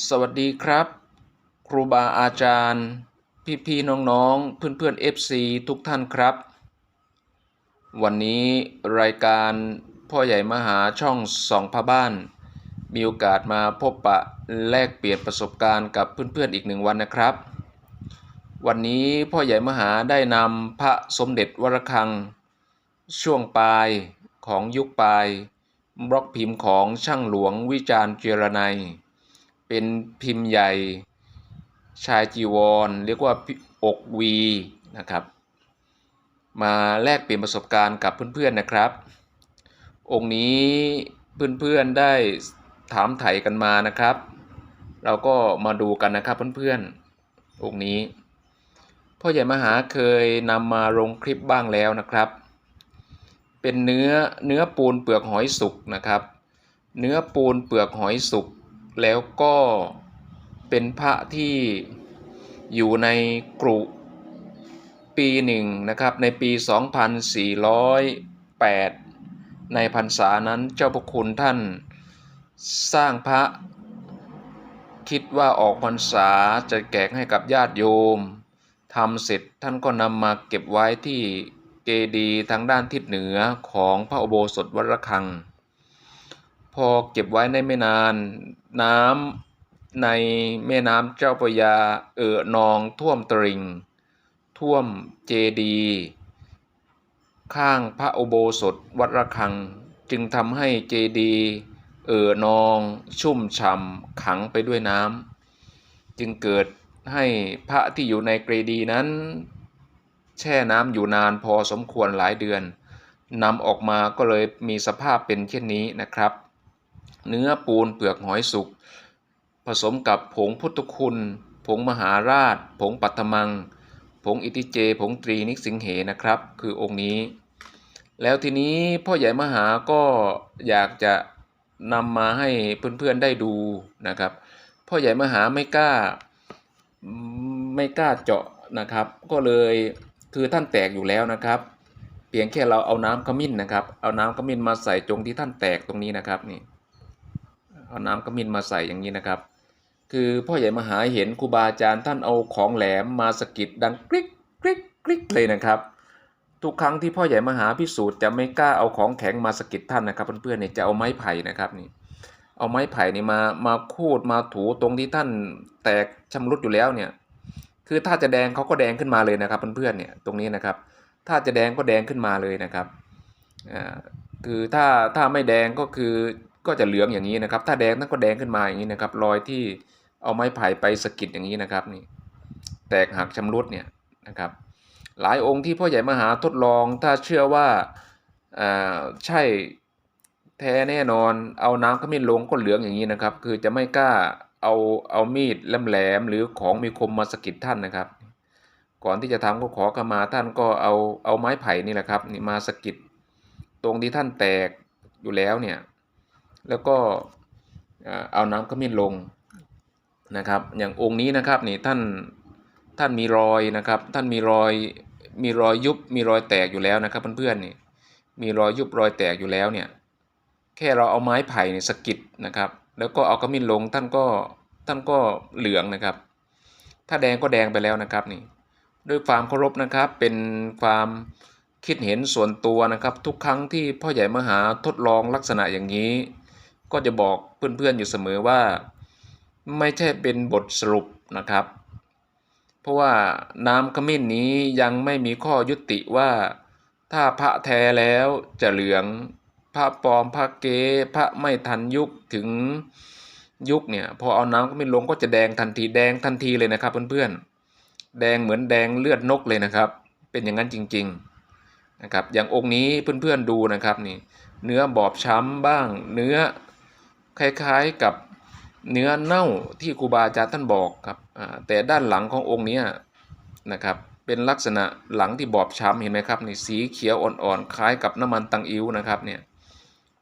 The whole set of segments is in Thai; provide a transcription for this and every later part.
สวัสดีครับ ครูบาอาจารย์ พี่พี่ๆน้องๆเพื่อนเพื่อนๆ FC ทุกท่านครับ วันนี้รายการพ่อใหญ่มหาช่องสองพระบ้าน มีโอกาสมาพบปะแลกเปลี่ยนประสบการณ์กับเพื่อนเพื่อนๆอีกหนึ่งวันนะครับ วันนี้พ่อใหญ่มหาได้นำพระสมเด็จวรคัง ช่วงปลายของยุคปลาย บล็อกพิมพ์ของช่างหลวงวิจารณ์เจรไนย เป็นพิมพ์ใหญ่ชายจีวร เรียกว่าอกวีนะครับ มาแลกเปลี่ยนประสบการณ์กับเพื่อนๆนะครับ องค์นี้เพื่อนๆได้ถามไถ่กันมานะครับ เราก็มาดูกันนะครับเพื่อนๆองค์นี้พ่อใหญ่มหาเคยนำมาลงคลิปบ้างแล้วนะครับ เป็นเนื้อเนื้อปูนเปลือกหอยสุกนะครับ เนื้อปูนเปลือกหอยสุก แล้วก็เป็นพระที่อยู่ในกรุปีหนึ่งนะครับในปี 2408 ในพรรษานั้นเจ้าพระคุณท่านสร้างพระคิดว่าออกพรรษาจะแจกให้กับญาติโยมทำเสร็จท่านก็นำมาเก็บไว้ที่เจดีทางด้านทิศเหนือของพระอุโบสถวัดระฆัง พอเก็บไว้ในไม่นาน น้ำในแม่น้ำเจ้าพระยา เอ่อนองท่วมตริง ท่วมเจดี ข้างพระอุโบสถวัดระฆัง จึงทำให้เจดีเอ่อนองชุ่มฉ่ำขังไปด้วยน้ำจึงเกิดให้พระที่อยู่ในเจดีนั้น แช่น้ำอยู่นานพอสมควรหลายเดือนนำออกมาก็เลยมีสภาพเป็นเช่นนี้นะครับ เนื้อปูนเปลือกหอยสุก ผสมกับผงพุทธคุณ ผงมหาราช ผงปัตมัง ผงอิติเจ ผงตรีนิสิงเหนะครับ คือองค์นี้ แล้วทีนี้พ่อใหญ่มหาก็อยากจะนำมาให้เพื่อนๆได้ดูนะครับ พ่อใหญ่มหาไม่กล้าไม่กล้าเจาะนะครับ ก็เลยคือท่านแตกอยู่แล้วนะครับ เพียงแค่เราเอาน้ำขมิ้นนะครับ เอาน้ำขมิ้นมาใส่ตรงที่ท่านแตกตรงนี้นะครับนี่ เอาน้ำขมิ้นมาใส่อย่างนี้นะครับ คือพ่อใหญ่มหาเห็นครูบาอาจารย์ท่านเอาของแหลมมาสกิดดังกริ๊กกริ๊กกริ๊กเลยนะครับ ทุกครั้งที่พ่อใหญ่มหาพิสูจน์จะไม่กล้าเอาของแข็งมาสกิดท่านนะครับเพื่อนๆเนี่ยจะเอาไม้ไผ่นะครับนี่เอาไม้ไผ่นี่มามาคูดมาถูตรงที่ท่านแตกชำรุดอยู่แล้วเนี่ยคือถ้าจะแดงเขาก็แดงขึ้นมาเลยนะครับเพื่อนๆเนี่ยตรงนี้นะครับ ถ้าจะแดงก็แดงขึ้นมาเลยนะครับอ่าคือถ้าถ้าไม่แดงก็คือ ก็จะเหลืองอย่างนี้นะครับ ถ้าแดงนั่นก็แดงขึ้นมาอย่างนี้นะครับ รอยที่เอาไม้ไผ่ไปสกิดอย่างนี้นะครับนี่ แตกหักชำรุดเนี่ยนะครับ หลายองค์ที่พ่อใหญ่มหาทดลองถ้าเชื่อว่าใช่แท้แน่นอนเอาน้ำขมิ้นลงก็เหลืองอย่างนี้นะครับ คือจะไม่กล้าเอาเอามีดแหลมๆหรือของมีคมมาสกิดท่านนะครับ ก่อนที่จะทำก็ขอขมาท่านก็เอาเอาไม้ไผ่นี่แหละครับนี่มาสกิดตรงที่ท่านแตกอยู่แล้วเนี่ย แล้วก็เอาน้ำขมิ้นลงนะครับ อย่างองค์นี้นะครับนี่ท่านท่านมีรอยนะครับ ท่านมีรอยมีรอยยุบมีรอยแตกอยู่แล้วนะครับเพื่อนๆนี่มีรอยยุบรอยแตกอยู่แล้วเนี่ยแค่เราเอาไม้ไผ่เนี่ยสกิดนะครับ แล้วก็เอาขมิ้นลงท่านก็ท่านก็เหลืองนะครับ ถ้าแดงก็แดงไปแล้วนะครับนี่ด้วยความเคารพนะครับเป็นความคิดเห็นส่วนตัวนะครับ ทุกครั้งที่พ่อใหญ่มหาทดลองลักษณะอย่างนี้ ก็จะบอกเพื่อนๆอยู่เสมอว่า ไม่ใช่เป็นบทสรุปนะครับ เพราะว่าน้ำขมิ้นนี้ยังไม่มีข้อยุติว่า ถ้าพระแท้แล้วจะเหลืองพระปลอมพระเก๊พระไม่ทันยุคถึงยุคเนี่ยพอเอาน้ำขมิ้นลงก็จะแดงทันทีแดงทันทีเลยนะครับเพื่อนๆแดงเหมือนแดงเลือดนกเลยนะครับ เป็นอย่างนั้นจริง ๆนะครับอย่างองค์นี้เพื่อนๆดูนะครับนี่เนื้อบอบช้ำบ้างเนื้อ คล้ายๆกับเนื้อเน่าที่ครูบาอาจารย์ท่านบอกครับแต่ด้านหลังขององค์นี้นะครับเป็นลักษณะหลังที่บอบช้ำเห็นไหมครับนี่สีเขียวอ่อนๆคล้ายกับน้ำมันตังอิ้วนะครับเนี่ย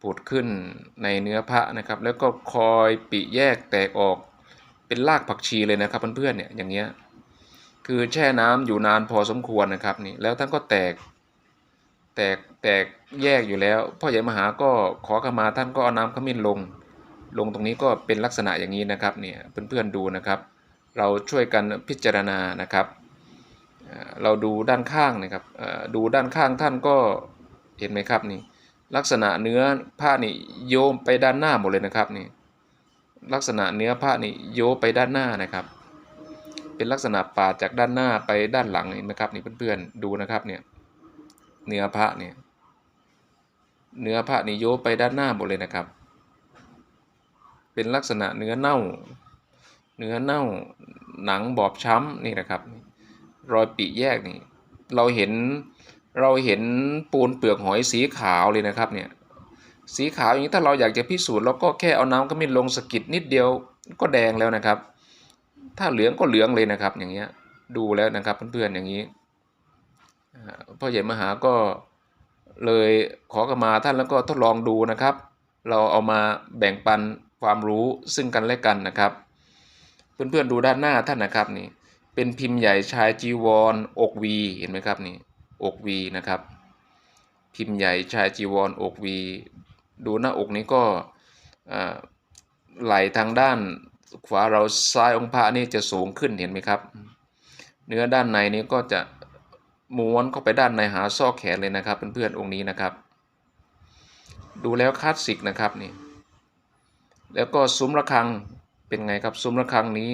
ผุดขึ้นในเนื้อพระนะครับ แล้วก็คอยปิแยกแตกออกเป็นรากผักชีเลยนะครับเพื่อนๆเนี่ยอย่างเงี้ยคือแช่น้ำอยู่นานพอสมควรนะครับนี่แล้วท่านก็แตก แตกแตกแยกอยู่แล้วพ่อใหญ่มหาก็ขอขมาท่านก็เอาน้ำขมิ้นลง ลงตรงนี้ก็เป็นลักษณะอย่างนี้นะครับเนี่ยเพื่อนๆดูนะครับ เราช่วยกันพิจารณานะครับเราดูด้านข้างนะครับดูด้านข้างท่านก็เห็นไหมครับนี่ลักษณะเนื้อผ้านี่โยมไปด้านหน้าหมดเลยนะครับนี่ลักษณะเนื้อผ้านี่โยไปด้านหน้านะครับ เป็นลักษณะปาดจากด้านหน้าไปด้านหลังเห็นไหมครับนี่เพื่อนๆดูนะครับเนี่ยเนื้อผ้าเนี่ยเนื้อผ้านี่โยไปด้านหน้าหมดเลยนะครับ เป็นลักษณะเนื้อเน่า เนื้อเน่าหนังบอบช้ำนี่นะครับ รอยปีแยกนี่เราเห็นเราเห็นปูนเปลือกหอยสีขาวเลยนะครับเนี่ยสีขาวอย่างนี้ถ้าเราอยากจะพิสูจน์เราก็แค่เอาน้ำขมิ้นลงสกิดนิดเดียวก็แดงแล้วนะครับ ถ้าเหลืองก็เหลืองเลยนะครับ อย่างเงี้ยดูแล้วนะครับเพื่อนๆอย่างนี้พ่อใหญ่มหาก็เลยขอกมาท่านแล้วก็ทดลองดูนะครับ เราเอามาแบ่งปัน ความรู้ซึ่งกันและกันนะครับ เพื่อนๆดูด้านหน้าท่านนะครับนี่เป็นพิมพ์ใหญ่ชายจีวรอกวีเห็นไหมครับนี่อกวีนะครับ พิมพ์ใหญ่ชายจีวรอกวี ดูหน้าอกนี้ก็อ่าไหลทางด้านขวาเราซ้ายองค์พระนี่จะสูงขึ้นเห็นไหมครับ เนื้อด้านในนี้ก็จะม้วนเข้าไปด้านในหาซอกแขนเลยนะครับเพื่อนๆองค์นี้นะครับ ดูแล้วคลาสสิกนะครับนี่ แล้วก็ซุ้มระฆังเป็นไงครับซุ้มระฆังนี้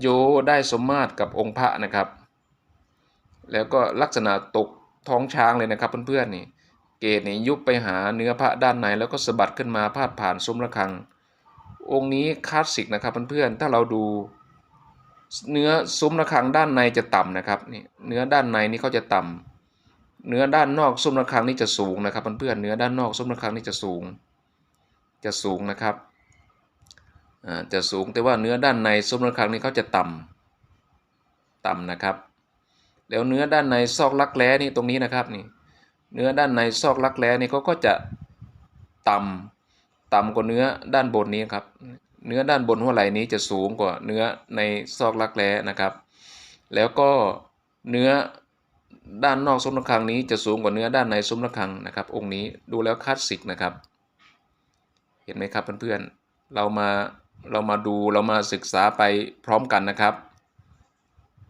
โยได้สมมาตรกับองค์พระนะครับ แล้วก็ลักษณะตกท้องช้างเลยนะครับเพื่อนๆนี่เกศนี่ยุบไปหาเนื้อพระด้านในแล้วก็สะบัดขึ้นมาพาดผ่านซุ้มระฆัง องค์นี้คลาสสิกนะครับเพื่อนๆถ้าเราดูเนื้อซุ้มระฆังด้านในจะต่ำนะครับนี่เนื้อด้านในนี่เขาจะต่ำเนื้อด้านนอกซุ้มระฆังนี่จะสูงนะครับเพื่อนๆเนื้อด้านนอกซุ้มระฆังนี่จะสูง จะสูงนะครับ จะสูงแต่ว่าเนื้อด้านในซุ้มระฆังนี่เขาจะต่ำต่ำนะครับ แล้วเนื้อด้านในซอกลักแร้นี่ตรงนี้นะครับนี่เนื้อด้านในซอกลักแร้นี่เขาก็จะต่ำต่ำกว่าเนื้อด้านบนนี้ครับเนื้อด้านบนหัวไหล่นี้จะสูงกว่าเนื้อในซอกลักแร้นะครับ แล้วก็เนื้อด้านนอกซุ้มระฆังนี้จะสูงกว่าเนื้อด้านในซุ้มระฆังนะครับ องค์นี้ดูแล้วคลาสสิกนะครับ เห็นไหมครับเพื่อนๆเรามา เรามาดูเรามาศึกษาไปพร้อมกันนะครับ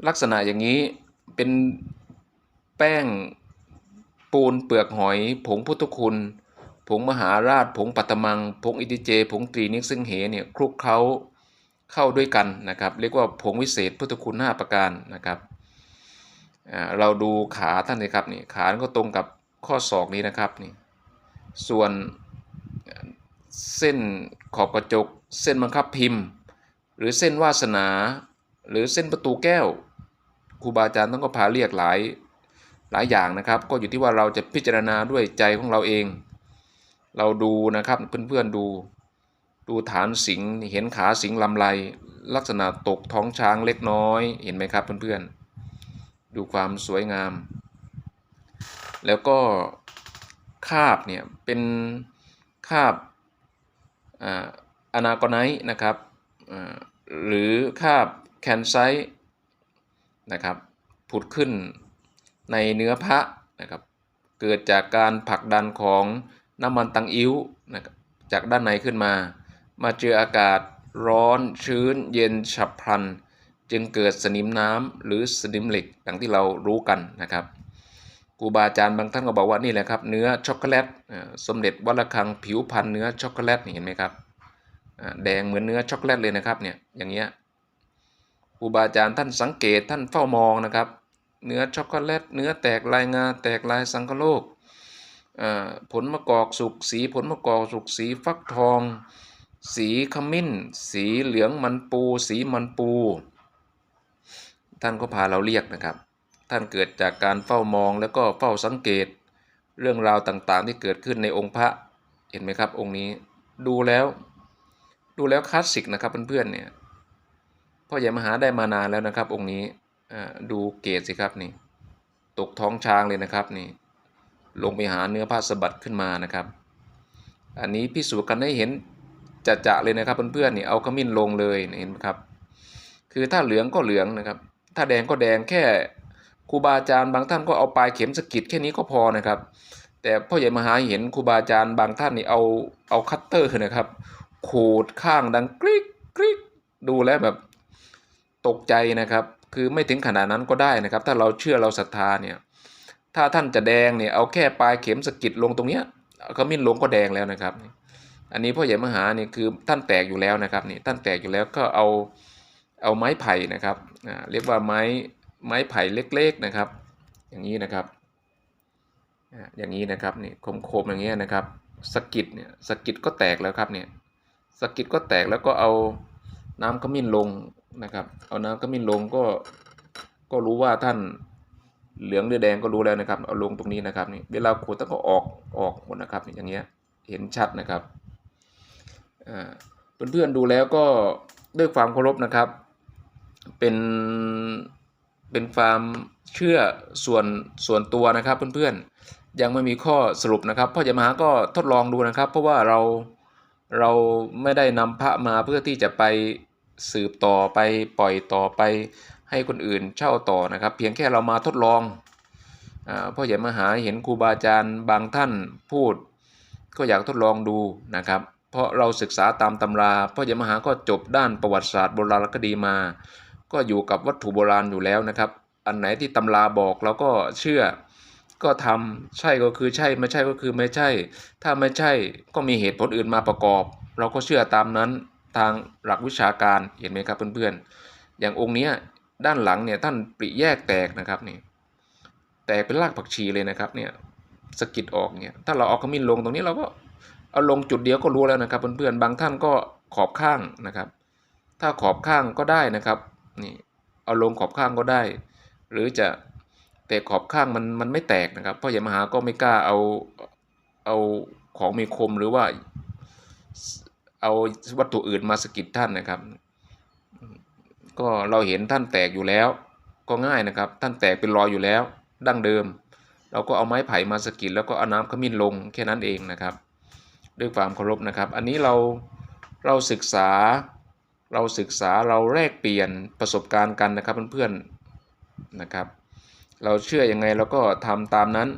ลักษณะอย่างนี้เป็นแป้งปูนเปลือกหอย ผงพุทธคุณ ผงมหาราช ผงปัตมัง ผงอิติเจ ผงตรีนิกซึ่งเหเนี่ยคลุกเคล้าเข้าด้วยกันนะครับ เรียกว่าผงวิเศษพุทธคุณ 5 ประการนะครับเราดูขาท่านเลยครับนี่ขาก็ตรงกับข้อศอกนี้นะครับนี่ส่วนเส้นขอบกระจก เส้นบังคับพิมพ์ หรือเส้นวาสนา หรือเส้นประตูแก้วครูบาอาจารย์ต้องก็พาเรียกหลายหลายอย่างนะครับ ก็อยู่ที่ว่าเราจะพิจารณาด้วยใจของเราเอง เราดูนะครับเพื่อนๆดู ดูฐานสิงห์เห็นขาสิงห์ลำไรลักษณะตกท้องช้างเล็กน้อยเห็นไหมครับเพื่อนๆ ดูความสวยงาม แล้วก็คาบเนี่ยเป็นคาบอ อนาโกไนต์นะครับหรือคาบแคนไซต์นะครับผุดขึ้นในเนื้อพระนะครับเกิดจากการผลักดันของน้ำมันตังอิ้วนะครับจากด้านในขึ้นมา มาเจออากาศร้อนชื้นเย็นฉับพลัน จึงเกิดสนิมน้ำหรือสนิมเหล็กดังที่เรารู้กันนะครับครูบาอาจารย์บางท่านก็บอกว่านี่แหละครับเนื้อช็อกโกแลตสมเด็จวัดระฆังผิวพันธ์เนื้อช็อกโกแลตเห็นไหมครับ แดงเหมือนเนื้อช็อกโกแลตเลยนะครับเนี่ยอย่างเงี้ยครูบาอาจารย์ท่านสังเกตท่านเฝ้ามองนะครับ เนื้อช็อกโกแลตเนื้อแตกลายงาแตกลายสังคโลกผลมะกอกสุกสีผลมะกอกสุกสีฟักทอง สีขมิ้น สีเหลืองมันปู สีมันปู ท่านก็พาเราเรียกนะครับ ท่านเกิดจากการเฝ้ามองแล้วก็เฝ้าสังเกต เรื่องราวต่างๆที่เกิดขึ้นในองค์พระเห็นไหมครับองค์นี้ดูแล้ว ดูแล้วคลาสสิกนะครับเพื่อนๆเนี่ยพ่อใหญ่มหาได้มานานแล้วนะครับ องค์นี้ดูเกศสิครับนี่ ตกท้องช้างเลยนะครับนี่ ลงไปหาเนื้อผ้าสะบัดขึ้นมานะครับ อันนี้พิสูจน์กันให้เห็นจะจะๆเลยนะครับเพื่อนๆนี่เอาขมิ้นลงเลยเห็นไหมครับ คือถ้าเหลืองก็เหลืองนะครับ ถ้าแดงก็แดงแค่ครูบาอาจารย์บางท่านก็เอาปลายเข็มสกิดแค่นี้ก็พอนะครับ แต่พ่อใหญ่มหาเห็นครูบาอาจารย์บางท่านนี่เอาเอาคัตเตอร์นะครับ ขูดข้างดังกริ๊กกริ๊กดูแล้วแบบตกใจนะครับ คือไม่ถึงขนาดนั้นก็ได้นะครับ ถ้าเราเชื่อเราศรัทธาเนี่ย ถ้าท่านจะแดงเนี่ยเอาแค่ปลายเข็มสกิดลงตรงเนี้ยขมิ้นลงก็แดงแล้วนะครับ อันนี้พ่อใหญ่มหาเนี่ยคือท่านแตกอยู่แล้วนะครับนี่ท่านแตกอยู่แล้วก็เอาเอาไม้ไผ่นะครับอ่าเรียกว่าไม้ไม้ไผ่เล็กๆนะครับ อย่างนี้นะครับอ่าอย่างนี้นะครับนี่คมๆอย่างเงี้ยนะครับสกิดเนี่ยสกิดก็แตกแล้วครับเนี่ย สกิดก็แตกแล้วก็เอาน้ำขมิ้นลงนะครับ เอาน้ำขมิ้นลงก็ก็รู้ว่าท่านเหลืองหรือแดงก็รู้แล้วนะครับ เอาลงตรงนี้นะครับนี่เวลาขูดต้องก็ออกออกหมดนะครับอย่างเงี้ยเห็นชัดนะครับอ่าเพื่อนๆดูแล้วก็ด้วยความเคารพนะครับ เป็นเป็นความเชื่อส่วนส่วนตัวนะครับเพื่อนๆยังไม่มีข้อสรุปนะครับพ่อจะมาก็ทดลองดูนะครับ เพราะว่าเรา เราไม่ได้นำพระมาเพื่อที่จะไปสืบต่อไปปล่อยต่อไปให้คนอื่นเช่าต่อนะครับ เพียงแค่เรามาทดลองอาพ่อใหญ่มหาเห็นครูบาอาจารย์บางท่านพูด ก็อยากทดลองดูนะครับ เพราะเราศึกษาตามตำราพ่อใหญ่มหาก็จบด้านประวัติศาสตร์โบราณคดีมา ก็อยู่กับวัตถุโบราณอยู่แล้วนะครับ อันไหนที่ตำราบอกเราก็เชื่อ ก็ทำใช่ก็คือใช่ไม่ใช่ก็คือไม่ใช่ ถ้าไม่ใช่ก็มีเหตุผลอื่นมาประกอบ เราก็เชื่อตามนั้นทางหลักวิชาการเห็นไหมครับเพื่อนๆ อย่างองค์นี้ด้านหลังเนี่ยท่านปริแยกแตกนะครับนี่แตกเป็นรากผักชีเลยนะครับเนี่ยสกิดออกเนี่ยถ้าเราเอาขมิ้นลงตรงนี้เราก็เอาลงจุดเดียวก็รู้แล้วนะครับเพื่อนๆบางท่านก็ขอบข้างนะครับ ถ้าขอบข้างก็ได้นะครับนี่เอาลงขอบข้างก็ได้ หรือจะ แต่ขอบข้างมันมันไม่แตกนะครับเพราะยามหาก็ไม่กล้าเอาเอาของมีคมหรือว่าเอาวัตถุอื่นมาสกิดท่านนะครับ ก็เราเห็นท่านแตกอยู่แล้ว ก็ง่ายนะครับ ท่านแตกเป็นรอยอยู่แล้ว ดั้งเดิม เราก็เอาไม้ไผ่มาสกิดแล้วก็เอาน้ำขมิ้นลงแค่นั้นเองนะครับ ด้วยความเคารพนะครับ อันนี้เราเราศึกษาเราศึกษาเราแลกเปลี่ยนประสบการณ์กันนะครับเพื่อนๆนะครับ เราเชื่ออยังไงเราก็ทำตามนั้น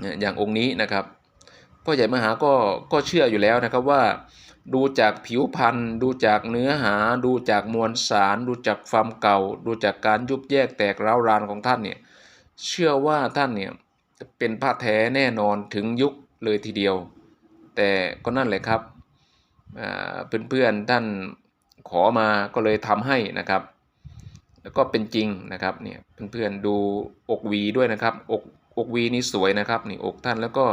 เนี่ยอย่างองค์นี้นะครับพ่อใหญ่มหาก็ก็เชื่ออยู่แล้วนะครับว่า ดูจากผิวพรรณดูจากเนื้อหา ดูจากมวลสาร ดูจากความเก่า ดูจากการยุบแยกแตกร้าวรานของท่านเนี่ยเชื่อว่าท่านเนี่ยเป็นพระแท้แน่นอนถึงยุคเลยทีเดียว แต่ก็นั่นแหละครับอ่าเพื่อนๆท่านขอมาก็เลยทำให้นะครับ แล้วก็เป็นจริงนะครับเนี่ยเพื่อนๆดูอกวีด้วยนะครับอกอกวีนี่สวยนะครับนี่อกท่านแล้วก็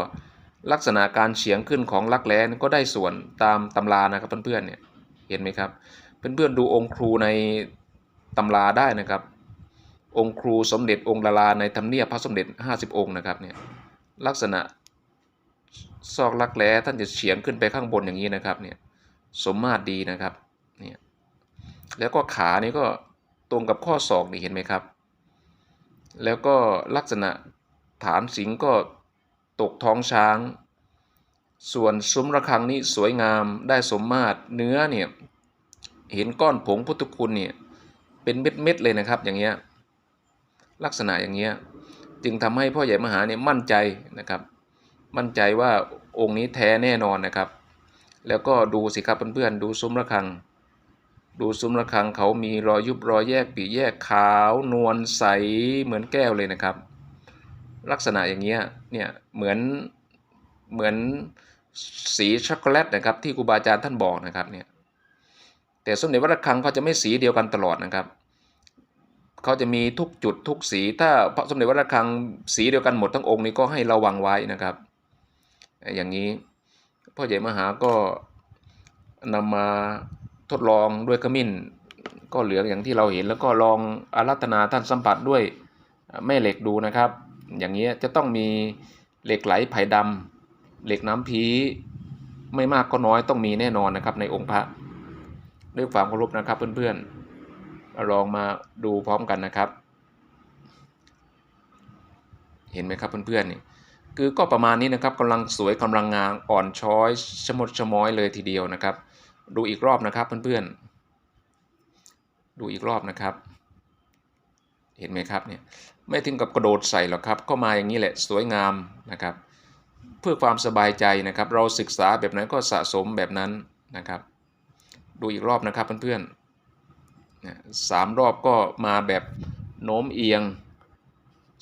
ลักษณะการเฉียงขึ้นของลักแร้นี่ก็ได้ส่วนตามตำรานะครับเพื่อนๆเนี่ยเห็นไหมครับเพื่อนๆดูองค์ครูในตำราได้นะครับ องค์ครูสมเด็จองค์ละลาในธรรมเนียบพระสมเด็จ 50 องค์นะครับเนี่ยลักษณะซอกลักแร้ท่านจะเฉียงขึ้นไปข้างบนอย่างนี้นะครับเนี่ยสมมาตรดีนะครับเนี่ยแล้วก็ขานี่ก็ ตรงกับข้อศอกนี่เห็นไหมครับ แล้วก็ลักษณะฐานสิงก็ตกท้องช้าง ส่วนซุ้มระฆังนี้สวยงามได้สมมาตรเนื้อเนี่ยเห็นก้อนผงพุทธคุณเนี่ยเป็นเม็ดๆเลยนะครับอย่างเงี้ยลักษณะอย่างเงี้ยจึงทำให้พ่อใหญ่มหาเนี่ยมั่นใจนะครับ มั่นใจว่าองค์นี้แท้แน่นอนนะครับ แล้วก็ดูสิครับเพื่อนๆดูซุ้มระฆัง ดูซุ้มระฆังเขามีรอยยุบรอยแยกปีแยกขาวนวลใสเหมือนแก้วเลยนะครับ ลักษณะอย่างเงี้ยเนี่ยเหมือนเหมือนสีช็อกโกแลตนะครับที่ครูบาอาจารย์ท่านบอกนะครับเนี่ยแต่สมเด็จวัดระฆังเขาจะไม่สีเดียวกันตลอดนะครับเขาจะมีทุกจุดทุกสี ถ้าพระสมเด็จวัดระฆังสีเดียวกันหมดทั้งองค์นี้ก็ให้ระวังไว้นะครับ อย่างนี้พ่อใหญ่มหาก็นำมา ทดลองด้วยขมิ้น ก็เหลืองอย่างที่เราเห็นแล้วก็ลองอารัตนาท่านสัมผัสด้วยแม่เหล็กดูนะครับ อย่างนี้จะต้องมีเหล็กไหลไผ่ดำเหล็กน้ำพีไม่มากก็น้อยต้องมีแน่นอนนะครับในองค์พระด้วยความเคารพนะครับเพื่อนๆลองมาดูพร้อมกันนะครับ เห็นไหมครับเพื่อนๆนี่คือก็ประมาณนี้นะครับกำลังสวยกำลังงามอ่อนช้อยชมดชม้อยเลยทีเดียวนะครับ ดูอีกรอบนะครับเพื่อนๆ ดูอีกรอบนะครับ เห็นไหมครับเนี่ยไม่ถึงกับกระโดดใส่หรอกครับ ก็มาอย่างนี้แหละสวยงามนะครับ เพื่อความสบายใจนะครับ เราศึกษาแบบนั้นก็สะสมแบบนั้นนะครับ ดูอีกรอบนะครับเพื่อนๆสามรอบก็มาแบบโน้มเอียง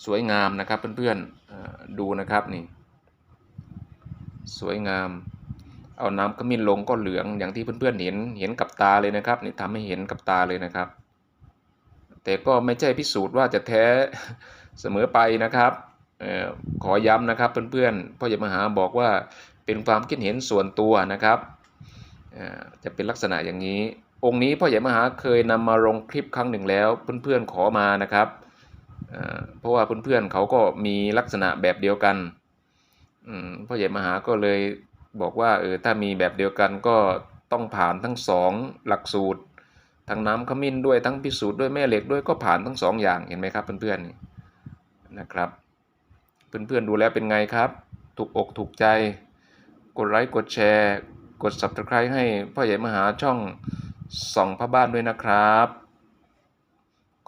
สวยงามนะครับเพื่อนๆดูนะครับนี่สวยงาม เอาน้ำขมิ้นลงก็เหลืองอย่างที่เพื่อนๆเห็นเห็นกับตาเลยนะครับ นี่ทำให้เห็นกับตาเลยนะครับ แต่ก็ไม่ใช่พิสูจน์ว่าจะแท้เสมอไปนะครับออขอย้ำนะครับเพื่อนๆพ่อใหญ่มหาบอกว่าเป็นความคิดเห็นส่วนตัวนะครับจะเป็นลักษณะอย่างนี้ องค์นี้พ่อใหญ่มหาเคยนำมาลงคลิปครั้งหนึ่งแล้ว เพื่อนๆขอมานะครับเพราะว่าเพื่อนๆเขาก็มีลักษณะแบบเดียวกันพ่อใหญ่มหาก็เลย บอกว่าเออถ้ามีแบบเดียวกันก็ต้องผ่านทั้งสองหลักสูตร ทั้งน้ำขมิ้นด้วยทั้งพิสูจน์ด้วยแม่เหล็กด้วยก็ผ่านทั้งสองอย่างเห็นไหมครับเพื่อนๆนี่นะครับ เพื่อนๆดูแล้วเป็นไงครับถูกอกถูกใจ กดไลค์กดแชร์ กด subscribe ให้พ่อใหญ่มหาช่องส่องพระบ้านด้วยนะครับ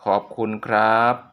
ขอบคุณครับ